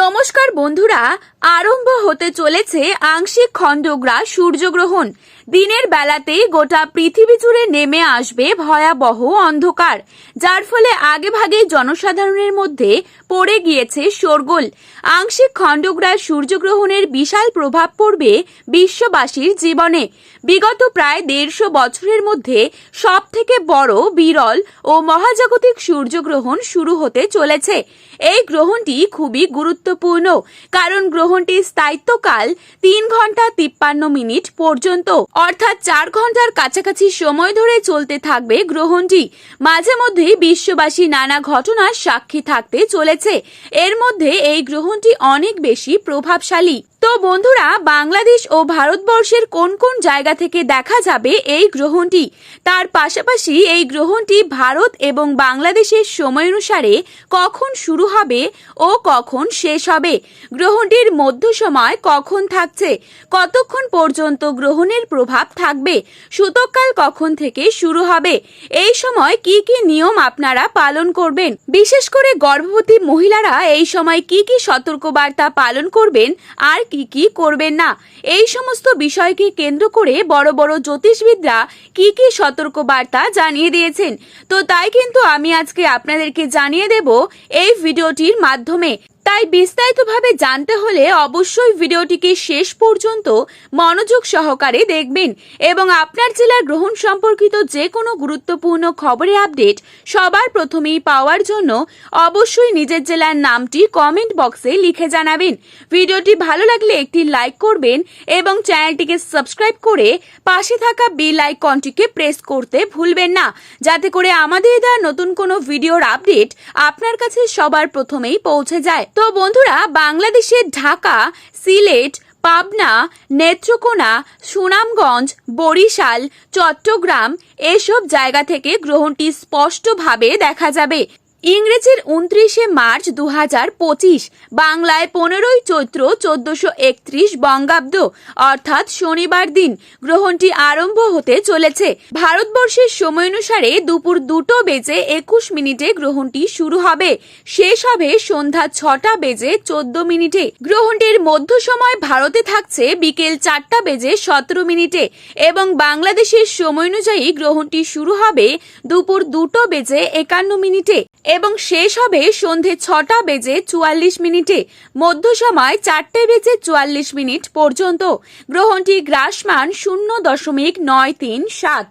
নমস্কার বন্ধুরা, আরম্ভ হতে চলেছে আংশিক খণ্ডগ্রাস সূর্যগ্রহণ। দিনের বেলাতেই গোটা পৃথিবী জুড়ে নেমে আসবে ভয়াবহ অন্ধকার, যার ফলে আগেভাগে জনসাধারণের মধ্যে পড়ে গিয়েছে শোরগোল। আংশিক খণ্ডগ্রাস সূর্যগ্রহণের বিশাল প্রভাব পড়বে বিশ্ববাসীর জীবনে। বিগত প্রায় দেড়শো বছরের মধ্যে সব থেকে বড় বিরল ও মহাজাগতিক সূর্যগ্রহণ শুরু হতে চলেছে। এই গ্রহণটি খুবই গুরুত্বপূর্ণ, কারণ গ্রহণটির স্থায়িত্বকাল তিন ঘণ্টা তিপ্পান্ন মিনিট পর্যন্ত। অর্থাৎ চার ঘণ্টার কাছাকাছি সময় ধরে চলতে থাকবে গ্রহণটি। মাঝে মধ্যে বিশ্ববাসী নানা ঘটনার সাক্ষী থাকতে চলেছে। এর মধ্যে এই গ্রহণটি অনেক বেশি প্রভাবশালী। তো বন্ধুরা, বাংলাদেশ ও ভারতবর্ষের কোন কোন জায়গা থেকে দেখা যাবে এই গ্রহণটি? তার পাশাপাশি এই গ্রহণটি ভারত এবং বাংলাদেশের সময় অনুসারে কখন শুরু হবে ও কখন শেষ হবে? গ্রহণটির মধ্য সময় কখন থাকছে? কতক্ষণ পর্যন্ত গ্রহণের প্রভাব থাকবে? সূতককাল কখন থেকে শুরু হবে? এই সময় কি কি নিয়ম আপনারা পালন করবেন? বিশেষ করে গর্ভবতী মহিলারা এই সময় কি কি সতর্কবার্তা পালন করবেন? আর কি কি করবেন না? এই সমস্ত বিষয়কে কেন্দ্র করে বড় বড় জ্যোতিষবিদরা কি কি সতর্কবার্তা জানিয়ে দিয়েছেন? তো তাই কিন্তু আমি আজকে আপনাদেরকে জানিয়ে দেব এই ভিডিওটির মাধ্যমে। তাই বিস্তারিতভাবে জানতে হলে অবশ্যই ভিডিওটিকে শেষ পর্যন্ত মনোযোগ সহকারে দেখবেন এবং আপনার জেলার গ্রহণ সম্পর্কিত যে কোনো গুরুত্বপূর্ণ খবরের আপডেট সবার প্রথমেই পাওয়ার জন্য অবশ্যই নিজের জেলার নামটি কমেন্ট বক্সে লিখে জানাবেন। ভিডিওটি ভালো লাগলে একটি লাইক করবেন এবং চ্যানেলটিকে সাবস্ক্রাইব করে পাশে থাকা বেল আইকনটিকে প্রেস করতে ভুলবেন না। যাতে করে আমাদের দেওয়া নতুন কোনো ভিডিওর আপডেট আপনার কাছে সবার প্রথমেই পৌঁছে যায়। তো বন্ধুরা বাংলাদেশের ঢাকা, সিলেট, পাবনা, নেত্রকোনা, সুনামগঞ্জ, বরিশাল, চট্টগ্রাম এসব জায়গা থেকে গ্রহণটি স্পষ্টভাবে দেখা যাবে। ইংরেজির উনত্রিশে মার্চ দু হাজার পঁচিশ, বাংলায় পনেরোই চৈত্র চোদ্দশো একত্রিশ বঙ্গাব্দ, অর্থাৎ শনিবার দিন গ্রহণটি আরম্ভ হতে চলেছে। ভারতবর্ষের সময় অনুসারে দুপুর দুটো বেজে একুশ মিনিটে গ্রহণটি শুরু হবে। শেষ হবে সন্ধ্যা ছটা বেজে চোদ্দ মিনিটে। গ্রহণটির মধ্য সময় ভারতে থাকছে বিকেল চারটা বেজে সতেরো মিনিটে এবং বাংলাদেশের সময় অনুযায়ী গ্রহণটি শুরু হবে দুপুর দুটো বেজে একান্ন মিনিটে। এবং শেষ হবে সন্ধে ছটা বেজে চুয়াল্লিশ মিনিটে। মধ্য সময় চারটে বেজে চুয়াল্লিশ মিনিট পর্যন্ত। গ্রহণটি গ্রাসমান শূন্য দশমিক নয় তিন সাত।